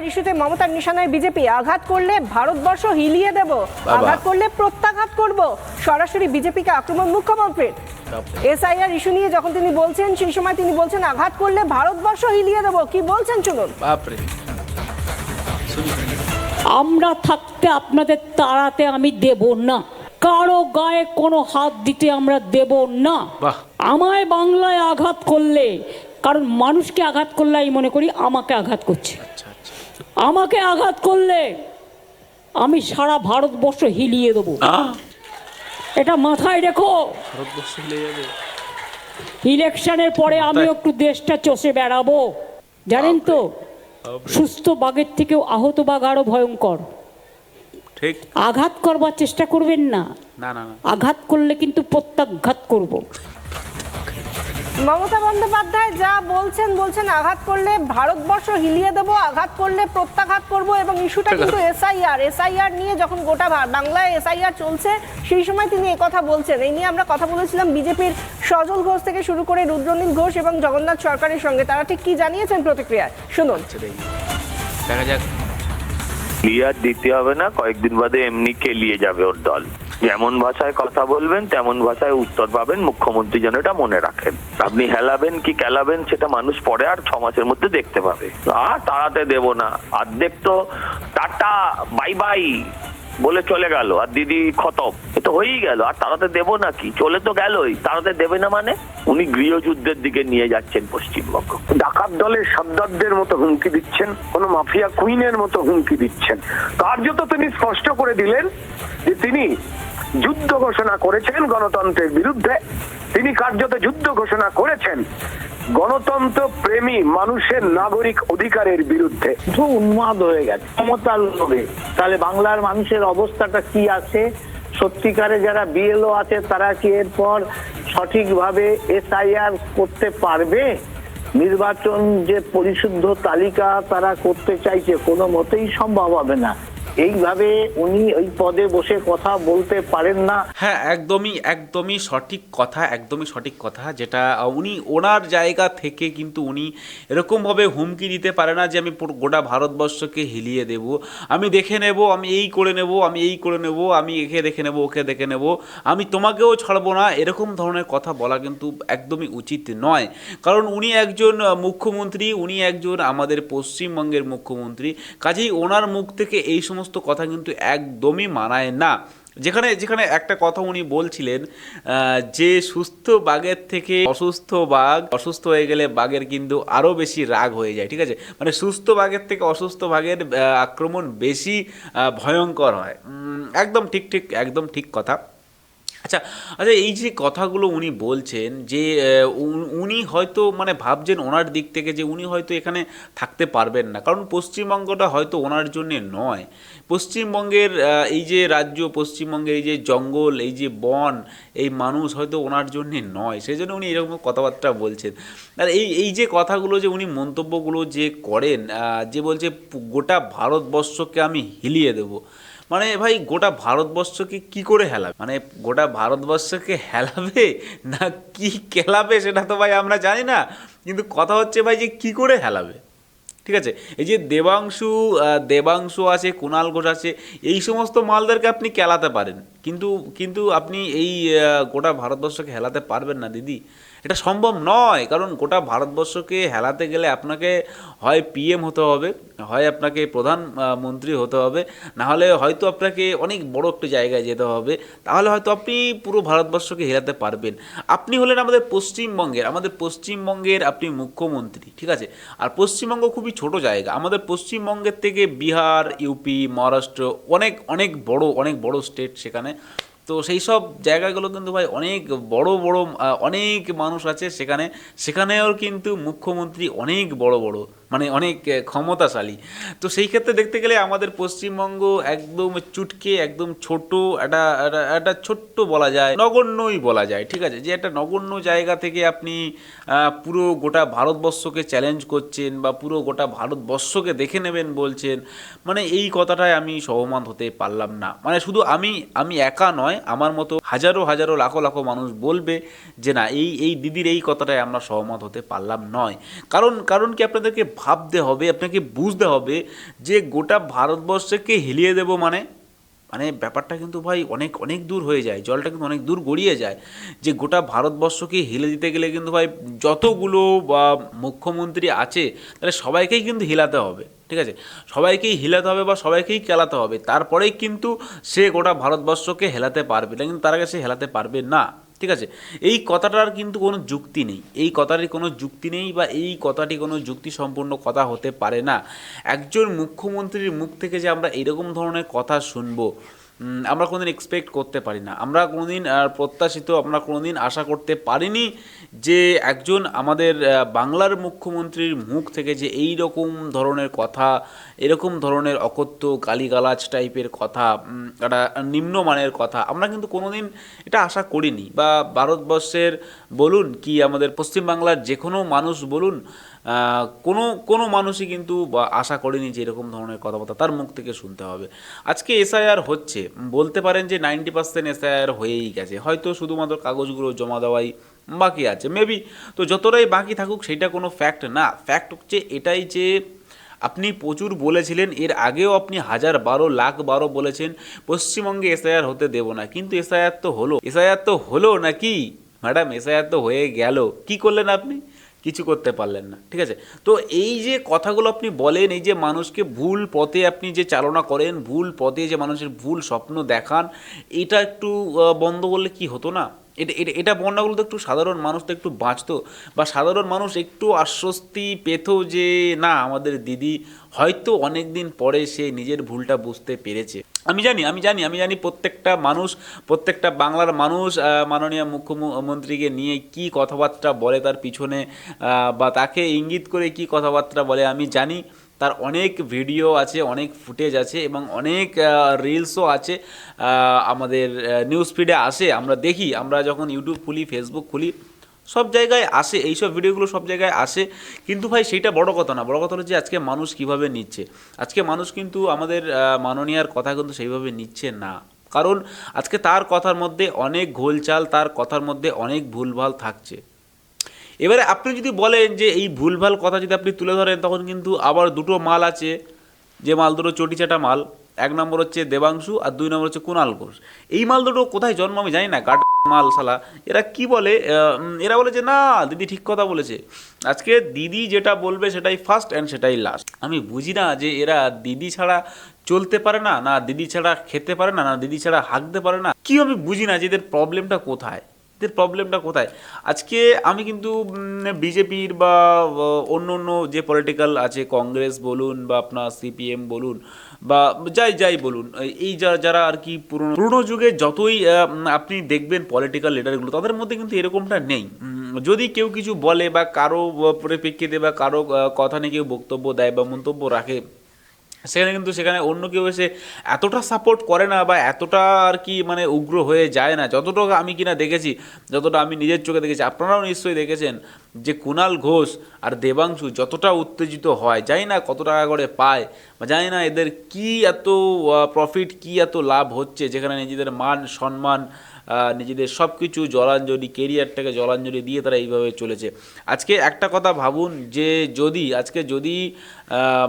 SIR ইস্যুতে মমতার নিশানায় BJP আঘাত করলে ভারতবর্ষ হিলিয়ে দেব আঘাত করলে প্রত্যাঘাত করব সরাসরি বিজেপিকে আক্রমণ মুখ্যমন্ত্রীর। এসআইআর ইস্যু নিয়ে যখন তিনি বলছেন সেই সময় তিনি বলছেন আঘাত করলে ভারতবর্ষ হিলিয়ে দেব কি বলছেন শুনুন। বাপরে। আমরা থাকতে আপনাদের তাড়াতে আমি দেব না। কারও গায়ে কোনো হাত দিতে আমরা দেব না। আমায় বাংলায় আঘাত করলে কারণ মানুষকে আঘাত করলে আমি মনে করি আমাকে আঘাত করছে। আমাকে আঘাত করলে আমি সারা ভারতবর্ষ হিলিয়ে দেবো। এটা মাথায় রেখো। ইলেকশনের পরে আমি একটু দেশটা চষে বেড়াবো। জানেন তো সুস্থ বাঘের থেকেও আহত বাঘ আরও ভয়ঙ্কর। ঠিক। আঘাত করবার চেষ্টা করবেন না। আঘাত করলে কিন্তু প্রত্যাঘাত করব। মমতা বন্দ্যোপাধ্যায় যা বলছেন বলছেন আঘাত করলে ভারতবর্ষ হিলিয়ে দেব আঘাত করলে প্রত্যাঘাত করব এবং ইস্যুটা কিন্তু এসআইআর এসআইআর নিয়ে যখন গোটা বাংলায় এসআইআর চলছে সেই সময় তিনি কথা বলছেন। এই নিয়ে আমরা কথা বলেছিলাম বিজেপির সজল ঘোষ থেকে শুরু করে রুদ্রনীল ঘোষ এবং জগন্নাথ সরকারের সঙ্গে। তারা ঠিক কি জানিয়েছেন প্রতিক্রিয়ায়? শুনুন। দেখা যাক। ক্লিয়ার দিতে হবে না কয়েকদিন বাদে এমনি কেলিয়ে যাবে ওর দল। যেমন ভাষায় কথা বলবেন, তেমন ভাষায় উত্তর পাবেন, মুখ্যমন্ত্রী যেন এটা মনে রাখেন। আপনি হেলাবেন কি কেলাবেন সেটা মানুষ পরে আর ছ মাসের মধ্যে দেখতে পাবে। আর তাড়াতে দেব না। অর্ধেক তো টাটা, বাই বাই বলে চলে গেল, আর দিদি খতম। এ তো হয়েই গেল, আর তাড়াতে দেবো নাকি চলে তো গেলই। তাড়াতে দেবে না মানে? উনি গৃহযুদ্ধের দিকে নিয়ে যাচ্ছেন পশ্চিমবঙ্গ। ডাকাত দলের সর্দারদের মতো হুমকি দিচ্ছেন, কোন মাফিয়া কুইনের মতো হুমকি দিচ্ছেন। কার্যত তিনি স্পষ্ট করে দিলেন যে তিনি যুদ্ধ ঘোষণা করেছেন গণতন্ত্রের বিরুদ্ধে। তিনি কার্যত যুদ্ধ ঘোষণা করেছেন গণতন্ত্র প্রেমী মানুষের নাগরিক অধিকারের বিরুদ্ধে। উন্মাদ হয়ে গেছে, ক্ষমতার লোভে। তাহলে বাংলার মানুষের অবস্থাটা কি আছে? সত্যিকারে যারা বিএলও আছে, তারা কি এরপর সঠিকভাবে এসআইআর করতে পারবে? নির্বাচন যে পরিশুদ্ধ তালিকা তারা করতে চাইছে, কোনো মতেই সম্ভব হবে না। এইভাবে উনি ওই পদে বসে কথা বলতে পারেন না। হ্যাঁ একদমই একদমই সঠিক কথা, একদমই সঠিক কথা যেটা উনি ওনার জায়গা থেকে কিন্তু উনি এরকমভাবে হুমকি দিতে পারে না যে আমি গোটা ভারতবর্ষকে হিলিয়ে দেব। আমি দেখে নেব, আমি এই করে নেব, আমি এই করে নেব, আমি একে দেখে নেব, ওকে দেখে নেব, আমি তোমাকেও ছাড়বো না। এরকম ধরনের কথা বলা কিন্তু একদমই উচিত নয়। কারণ উনি একজন মুখ্যমন্ত্রী, উনি একজন আমাদের পশ্চিমবঙ্গের মুখ্যমন্ত্রী, কাজেই ওনার মুখ থেকে এই সমস্ত কথা কিন্তু একদমই মানায় না। যেখানে যেখানে একটা কথা উনি বলছিলেন যে সুস্থ বাঘের থেকে অসুস্থ বাঘ অসুস্থ হয়ে গেলে বাঘের কিন্তু আরও বেশি রাগ হয়ে যায়, ঠিক আছে? মানে সুস্থ বাঘের থেকে অসুস্থ বাঘের আক্রমণ বেশি ভয়ঙ্কর হয়। একদম ঠিক ঠিক, একদম ঠিক কথা। আচ্ছা আচ্ছা এই যে কথাগুলো উনি বলছেন যে উন- হয়তো মানে ভাবছেন ওনার দিক থেকে যে উনি হয়তো এখানে থাকতে পারবেন না। কারণ পশ্চিমবঙ্গটা হয়তো ওনার জন্যে নয়। পশ্চিমবঙ্গের এই যে রাজ্য, পশ্চিমবঙ্গের এই যে জঙ্গল, এই যে বন, এই মানুষ হয়তো ওনার জন্যে নয়। সেই জন্য উনি এরকম কথাবার্তা বলছেন। আর এই এই যে কথাগুলো যে উনি মন্তব্যগুলো যে করেন যে বলছে গোটা ভারতবর্ষকে আমি হিলিয়ে দেবো। মানে ভাই, গোটা ভারতবর্ষকে কি করে হেলাবে? মানে গোটা ভারতবর্ষকে হেলাবে না কি খেলাবে সেটা তো ভাই আমরা জানি না। কিন্তু কথা হচ্ছে ভাই যে কি করে হেলাবে? ঠিক আছে? এই যে দেবাংশু দেবাংশু আছে কুণাল ঘোষ আছে, এই সমস্ত মালদেরকে আপনি খেলাতে পারেন। কিন্তু কিন্তু আপনি এই গোটা ভারতবর্ষকে হেলাতে পারবেন না, দিদি। এটা সম্ভব নয়, কারণ গোটা ভারতবর্ষকে হেলাতে গেলে আপনাকে হয় পিএম হতে হবে, হয় আপনাকে প্রধানমন্ত্রী হতে হবে, না হলে হয়তো আপনাকে অনেক বড় একটা জায়গায় যেতে হবে, তাহলে হয়তো আপনি পুরো ভারতবর্ষকে হেলাতে পারবেন। আপনি হলেন আমাদের পশ্চিমবঙ্গের আমাদের পশ্চিমবঙ্গের আপনি মুখ্যমন্ত্রী, ঠিক আছে? আর পশ্চিমবঙ্গ খুবই ছোট জায়গা, আমাদের পশ্চিমবঙ্গের থেকে বিহার, ইউপি, মহারাষ্ট্র, অনেক অনেক বড় অনেক বড় স্টেট সেখানে তো সেই সব জায়গাগুলো কিন্তু ভাই অনেক বড় বড় অনেক মানুষ আছে সেখানে। সেখানেও কিন্তু মুখ্যমন্ত্রী অনেক বড় বড়। মানে অনেক ক্ষমতাশালী। তো সেই ক্ষেত্রে দেখতে গেলে আমাদের পশ্চিমবঙ্গ একদম চুটকে, একদম ছোট, একটা, একটা- ছোট্ট বলা যায়, নগণ্যই বলা যায়, ঠিক আছে? যে একটা নগণ্য জায়গা থেকে আপনি পুরো গোটা ভারতবর্ষকে চ্যালেঞ্জ করছেন বা পুরো গোটা ভারতবর্ষকে দেখে নেবেন বলছেন মানে এই কথাটায় আমি সহমত হতে পারলাম না। মানে শুধু আমি আমি একা নয়, আমার মতো হাজারো হাজারো, লাখো লাখো মানুষ বলবে যে না, এই এই দিদির এই কথাটায় আমরা সহমত হতে পারলাম নয়। কারণ কারণ কি আপনাদেরকে ভাবতে হবে, আপনাকে বুঝতে হবে যে গোটা ভারতবর্ষকে হিলিয়ে দেব মানে? মানে ব্যাপারটা কিন্তু ভাই অনেক অনেক দূর হয়ে যায়, জলটা কিন্তু অনেক দূর গড়িয়ে যায়। যে গোটা ভারতবর্ষকে হেলে দিতে গেলে কিন্তু ভাই যতগুলো, বা মুখ্যমন্ত্রী আছে, তাহলে সবাইকেই কিন্তু হিলাতে হবে, ঠিক আছে? সবাইকেই হিলাতে হবে বা সবাইকেই খেলাতে হবে, তারপরেই কিন্তু সে গোটা ভারতবর্ষকে হেলাতে পারবে। কিন্তু তার আগে সে হেলাতে পারবে না। ঠিক আছে? এই কথাটার কিন্তু কোনো যুক্তি নেই। এই কথাটি কোনো যুক্তি নেই বা এই কথাটি কোনো যুক্তি সম্পূর্ণ কথা হতে পারে না। একজন মুখ্যমন্ত্রীর মুখ থেকে যে আমরা এরকম ধরনের কথা শুনব আমরা কোনোদিন এক্সপেক্ট করতে পারি না। আমরা কোনোদিন প্রত্যাশিত, আমরা কোনোদিন আশা করতে পারিনি যে একজন আমাদের বাংলার মুখ্যমন্ত্রীর মুখ থেকে যে এই রকম ধরনের কথা, এরকম ধরনের অকথ্য, গালিগালাজ টাইপের কথা একটা নিম্নমানের কথা, আমরা কিন্তু কোনোদিন এটা আশা করিনি। বা ভারতবর্ষের, বলুন কি আমাদের পশ্চিমবাংলার যে কোনো মানুষ বলুন কোনো কোনো মানুষই কিন্তু আশা করেনি যে এরকম ধরনের কথাবার্তা তার মুখ থেকে শুনতে হবে। আজকে এসআইআর হচ্ছে, বলতে পারেন যে নাইনটি পার্সেন্ট এসআইআর হয়েই গেছে। হয়তো শুধুমাত্র কাগজগুলো জমা দেওয়াই বাকি আছে। মেবি তো যতটাই বাকি থাকুক সেটা কোনো ফ্যাক্ট না। ফ্যাক্ট হচ্ছে এটাই যে আপনি প্রচুর বলেছিলেন, এর আগেও আপনি হাজার বারো, লাখ বারো বলেছেন, পশ্চিমবঙ্গে এসআইআর হতে দেব না। কিন্তু এসআইআর তো হলো। এসআইআর তো হলো নাকি? ম্যাডাম এসআইআর তো হয়ে গেল। কি করলেন আপনি? কিছু করতে পারলেন না, ঠিক আছে? তো এই যে কথাগুলো আপনি বলেন, এই যে মানুষকে ভুল পথে আপনি যে চালনা করেন, ভুল পথে যে মানুষের ভুল স্বপ্ন দেখান, এটা একটু বন্ধ করলে কি হতো না? এটা এটা এটা বন্ধ তো একটু সাধারণ মানুষ তো একটু বাঁচতো। বা সাধারণ মানুষ একটু আশ্বস্তি পেত যে, না, আমাদের দিদি হয়তো অনেক দিন পরে সে নিজের ভুলটা বুঝতে পেরেছে। আমি জানি আমি জানি আমি জানি প্রত্যেকটা মানুষ, প্রত্যেকটা বাংলার মানুষ মাননীয় মুখ্যমন্ত্রীকে নিয়ে কি কথাবার্তা বলে তার পিছনে বা তাকে ইঙ্গিত করে কি কথাবার্তা বলে আমি জানি। তার অনেক ভিডিও আছে, অনেক ফুটেজ আছে এবং অনেক রিলসও আছে আমাদের নিউজ ফিডে আসে। আমরা দেখি, আমরা যখন ইউটিউব খুলি ফেসবুক খুলি, সব জায়গায় আসে, এইসব ভিডিওগুলো সব জায়গায় আসে। কিন্তু ভাই, সেইটা বড় কথা না, বড় কথা হলো যে আজকে মানুষ কীভাবে নিচ্ছে? আজকে মানুষ কিন্তু আমাদের মাননীয়ার কথা কিন্তু সেইভাবে নিচ্ছে না। কারণ আজকে তার কথার মধ্যে অনেক ঘোলচাল, তার কথার মধ্যে অনেক ভুলভাল থাকছে। এবারে আপনি যদি বলেন যে এই ভুলভাল কথা যদি আপনি তুলে ধরেন, তখন কিন্তু আবার দুটো মাল আছে। যে মাল দুটো চটিচাটা মাল, এক নম্বর হচ্ছে দেবাংশু আর দুই নম্বর হচ্ছে কুণাল ঘোষ। এই মাল দুটো কোথায় জন্ম আমি জানি না গাট মাল শালা। এরা কি বলে? এরা বলে যে, না, দিদি ঠিক কথা বলেছে। আজকে দিদি যেটা বলবে সেটাই ফার্স্ট অ্যান্ড সেটাই লাস্ট আমি বুঝি না যে এরা দিদি ছাড়া চলতে পারে না না দিদি ছাড়া খেতে পারে না না দিদি ছাড়া হাঁকতে পারে না। কি আমি বুঝি না যে এদের প্রবলেমটা কোথায়? এদের প্রবলেমটা কোথায়? আজকে আমি কিন্তু বিজেপির বা অন্য অন্য যে পলিটিক্যাল আছে, কংগ্রেস বলুন বা আপনার সিপিএম বলুন বা যাই যাই বলুন, এই যারা যারা আর কি পুরনো পুরনো যুগে যতই আপনি দেখবেন পলিটিক্যাল লিডারগুলো তাদের মধ্যে কিন্তু এরকমটা নেই। যদি কেউ কিছু বলে বা কারও পরিপ্রেক্ষিতে বা কারও কথা নিয়ে কেউ বক্তব্য দেয় বা মন্তব্য রাখে সেখানে কিন্তু সেখানে অন্য কেউ এসে এতটা সাপোর্ট করে না বা এতটা আর কি মানে উগ্র হয়ে যায় না। যতটা আমি কিনা দেখেছি, যতটা আমি নিজের চোখে দেখেছি, আপনারাও নিশ্চয়ই দেখেছেন যে কুণাল ঘোষ আর দেবাংশু যতটা উত্তেজিত হয়, জানি না কত টাকা করে পায় বা জানি না এদের কি এত প্রফিট কি এত লাভ হচ্ছে, যেখানে নিজেদের মান, সম্মান নিজেদের সব কিছু জলাঞ্জলি কেরিয়ারটাকে জলাঞ্জলি দিয়ে তারা এইভাবে চলেছে। আজকে একটা কথা ভাবুন যে যদি, আজকে যদি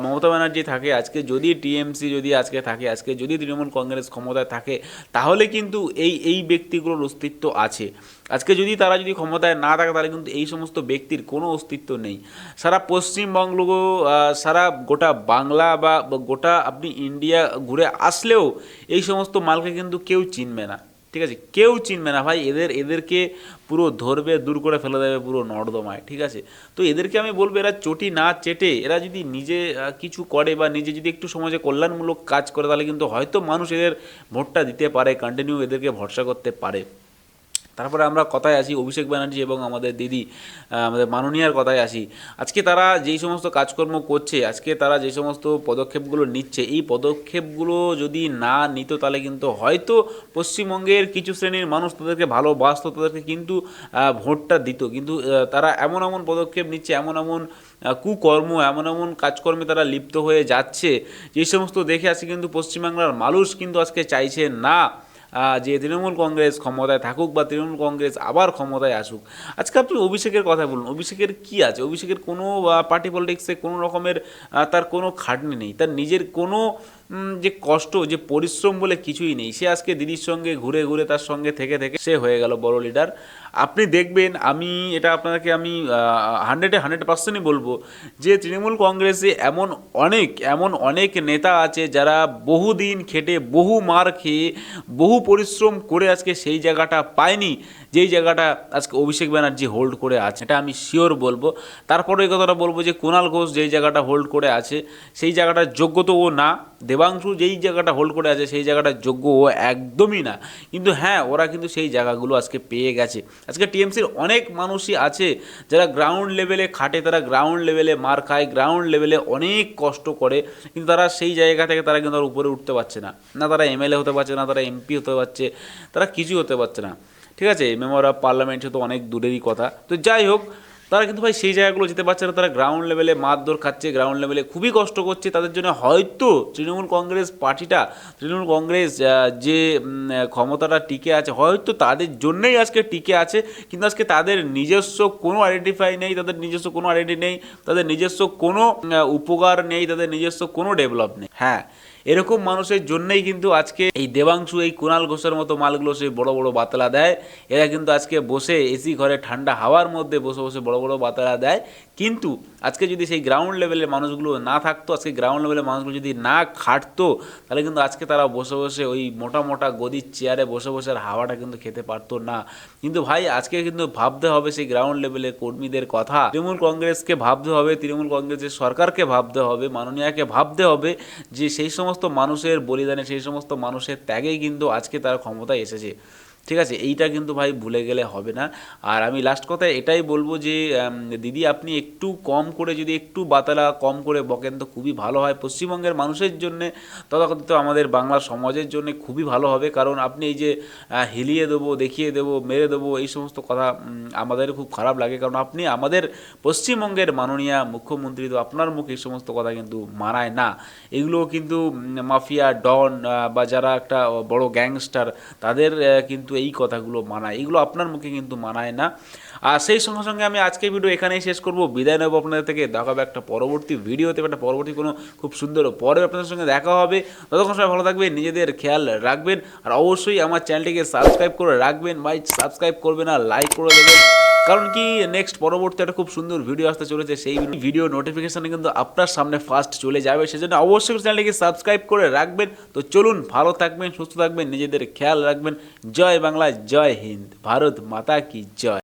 মমতা ব্যানার্জি থাকে, আজকে যদি টিএমসি যদি আজকে থাকে, আজকে যদি তৃণমূল কংগ্রেস ক্ষমতায় থাকে, তাহলে কিন্তু এই এই ব্যক্তিগুলোর অস্তিত্ব আছে। আজকে যদি তারা যদি ক্ষমতায় না থাকে, তাহলে কিন্তু এই সমস্ত ব্যক্তির কোনো অস্তিত্ব নেই। সারা পশ্চিমবঙ্গ সারা গোটা বাংলা বা গোটা আপনি ইন্ডিয়া ঘুরে আসলেও এই সমস্ত মালকে কিন্তু কেউ চিনবে না। ঠিক আছে? কেউ চিনবে না, ভাই এদের, এদেরকে পুরো ধরবে, দূর করে ফেলে দেবে পুরো নর্দমায়, ঠিক আছে? তো এদেরকে আমি বলব, এরা চটি না চেটে, এরা যদি নিজে কিছু করে বা নিজে যদি একটু সমাজে কল্যাণমূলক কাজ করে, তাহলে কিন্তু হয়তো মানুষ এদের ভোটটা দিতে পারে কন্টিনিউ এদেরকে ভরসা করতে পারে। তারপরে আমরা কথায় আসি, অভিষেক ব্যানার্জি এবং আমাদের দিদি আমাদের মাননীয়ার কথায় আসি। আজকে তারা যেই সমস্ত কাজকর্ম করছে, আজকে তারা যে সমস্ত পদক্ষেপগুলো নিচ্ছে, এই পদক্ষেপগুলো যদি না নিত তাহলে কিন্তু হয়তো পশ্চিমবঙ্গের কিছু শ্রেণির মানুষ তাদেরকে ভালোবাসত তাদেরকে কিন্তু ভোটটা দিত। কিন্তু তারা এমন এমন পদক্ষেপ নিচ্ছে, এমন এমন কুকর্ম, এমন এমন কাজকর্মে তারা লিপ্ত হয়ে যাচ্ছে, যে সমস্ত দেখে আজকে কিন্তু পশ্চিমবাংলার মানুষ কিন্তু আজকে চাইছে না। যে তৃণমূল কংগ্রেস ক্ষমতায় থাকুক বা তৃণমূল কংগ্রেস আবার ক্ষমতায় আসুক। আজকে আপনি অভিষেকের কথা বলুন, অভিষেকের কি আছে? অভিষেকের কোনো পার্টি পলিটিক্সে কোনো রকমের তার কোনো খাটনি নেই। তার নিজের কোনো যে কষ্ট, যে পরিশ্রম বলে কিছুই নেই। সে আজকে দিদির সঙ্গে ঘুরে ঘুরে তার সঙ্গে থেকে থেকে সে হয়ে গেল বড় লিডার আপনি দেখবেন, আমি এটা আপনাকে আমি হান্ড্রেডে হান্ড্রেড পার্সেন্টই বলব যে তৃণমূল কংগ্রেসে এমন অনেক এমন অনেক নেতা আছে যারা বহুদিন খেটে বহু মার খেয়ে বহু পরিশ্রম করে আজকে সেই জায়গাটা পায়নি, যেই জায়গাটা আজকে অভিষেক ব্যানার্জি হোল্ড করে আছে। এটা আমি শিওর বলব। তারপরে এই কথাটা বলব যে কুণাল ঘোষ যেই জায়গাটা হোল্ড করে আছে, সেই জায়গাটার যোগ্য তো ও না। দেবাংশু যেই জায়গাটা হোল্ড করে আছে, সেই জায়গাটা যোগ্য ও একদমই না। কিন্তু হ্যাঁ ওরা কিন্তু সেই জায়গাগুলো আজকে পেয়ে গেছে। আজকে টিএমসির অনেক মানুষই আছে, যারা গ্রাউন্ড লেভেলে খাটে, তারা গ্রাউন্ড লেভেলে মার খায় গ্রাউন্ড লেভেলে অনেক কষ্ট করে, কিন্তু তারা সেই জায়গা থেকে তারা কিন্তু আর উপরে উঠতে পারছে না। না তারা এমএলএ হতে পারছে, না তারা এমপি হতে পারছে, তারা কিছুই হতে পারছে না। ঠিক আছে মেম্বার অফ পার্লামেন্ট তো অনেক দূরেরই কথা। তো যাই হোক তারা কিন্তু ভাই সেই জায়গাগুলো যেতে পারছে না, তারা গ্রাউন্ড লেভেলে মারধর খাচ্ছে গ্রাউন্ড লেভেলে খুবই কষ্ট করছে। তাদের জন্য হয়তো তৃণমূল কংগ্রেস পার্টিটা, তৃণমূল কংগ্রেস যে ক্ষমতাটা টিকে আছে, হয়তো তাদের জন্যই আজকে টিকে আছে, কিন্তু আজকে তাদের নিজস্ব কোনো আইডেন্টিফাই নেই, তাদের নিজস্ব কোনো আইডেন্টি নেই, তাদের নিজস্ব কোনো উপকার নেই, তাদের নিজস্ব কোনো ডেভেলপ নেই। হ্যাঁ এরকম মানুষের জন্যই কিন্তু আজকে এই দেবাংশু, এই কুণাল ঘোষের মতো মালগুলো সেই বড় বড় বাতলা দেয়। এরা কিন্তু আজকে বসে এসি ঘরে ঠান্ডা হাওয়ার মধ্যে বসে বসে বড় বড় বাতলা দেয়। কিন্তু আজকে যদি সেই গ্রাউন্ড লেভেলের মানুষগুলো না থাকতো, আজকে গ্রাউন্ড লেভেলের মানুষগুলো যদি না খাটতো, তাহলে কিন্তু আজকে তারা বসে বসে ওই মোটা মোটা গদির চেয়ারে বসে বসে হাওয়াটা কিন্তু খেতে পারতো না। কিন্তু ভাই, আজকে কিন্তু ভাবতে হবে সেই গ্রাউন্ড লেভেলের কর্মীদের কথা। তৃণমূল কংগ্রেসকে ভাবতে হবে, তৃণমূল কংগ্রেসের সরকারকে ভাবতে হবে, মাননীয়াকে ভাবতে হবে যে সেই সমস্ত মানুষের বলিদানে, সেই সমস্ত মানুষের ত্যাগেই কিন্তু আজকে তারা ক্ষমতায় এসেছে। ঠিক আছে এইটা কিন্তু ভাই ভুলে গেলে হবে না। আর আমি লাস্ট কথায় এটাই বলব যে দিদি আপনি একটু কম করে যদি একটু বাতালা কম করে বকেন তো খুবই ভালো হয়। পশ্চিমবঙ্গের মানুষের জন্যে তথাকথিত আমাদের বাংলা সমাজের জন্য খুবই ভালো হবে। কারণ আপনি এই যে হিলিয়ে দেবো দেখিয়ে দেবো মেরে দেবো এই সমস্ত কথা আমাদের খুব খারাপ লাগে। কারণ আপনি আমাদের পশ্চিমবঙ্গের মাননীয় মুখ্যমন্ত্রী তো আপনার মুখে এই সমস্ত কথা কিন্তু মানায় না। এগুলো কিন্তু মাফিয়া ডন বা যারা একটা বড় গ্যাংস্টার তাদের আহ, কিন্তু এই কথাগুলো মানায়। এগুলো আপনার মুখে কিন্তু মানায় না। আর সেই সঙ্গে সঙ্গে আমি আজকে ভিডিও এখানেই শেষ করব। বিদায় নেব আপনাদের থেকে। দেখাবে একটা পরবর্তী ভিডিওতে একটা পরবর্তী কোনো খুব সুন্দর পরে আপনাদের সঙ্গে দেখা হবে। ততক্ষণ সময় ভালো থাকবেন, নিজেদের খেয়াল রাখবেন। আর অবশ্যই আমার চ্যানেলটিকে সাবস্ক্রাইব করে রাখবেন। ভাই সাবস্ক্রাইব করবেন আর লাইক করে দেবেন। কারণ কি নেক্সট পরবর্তী একটা খুব সুন্দর ভিডিও আসতে চলেছে, সেই ভিডিও নোটিফিকেশানে কিন্তু আপনার সামনে ফার্স্ট চলে যাবে। সেজন্য অবশ্যই চ্যানেলটিকে সাবস্ক্রাইব করে রাখবেন। তো চলুন, ভালো থাকবেন, সুস্থ থাকবেন, নিজেদের খেয়াল রাখবেন। জয় বাংলা, জয় হিন্দ। ভারত মাতা কি জয়।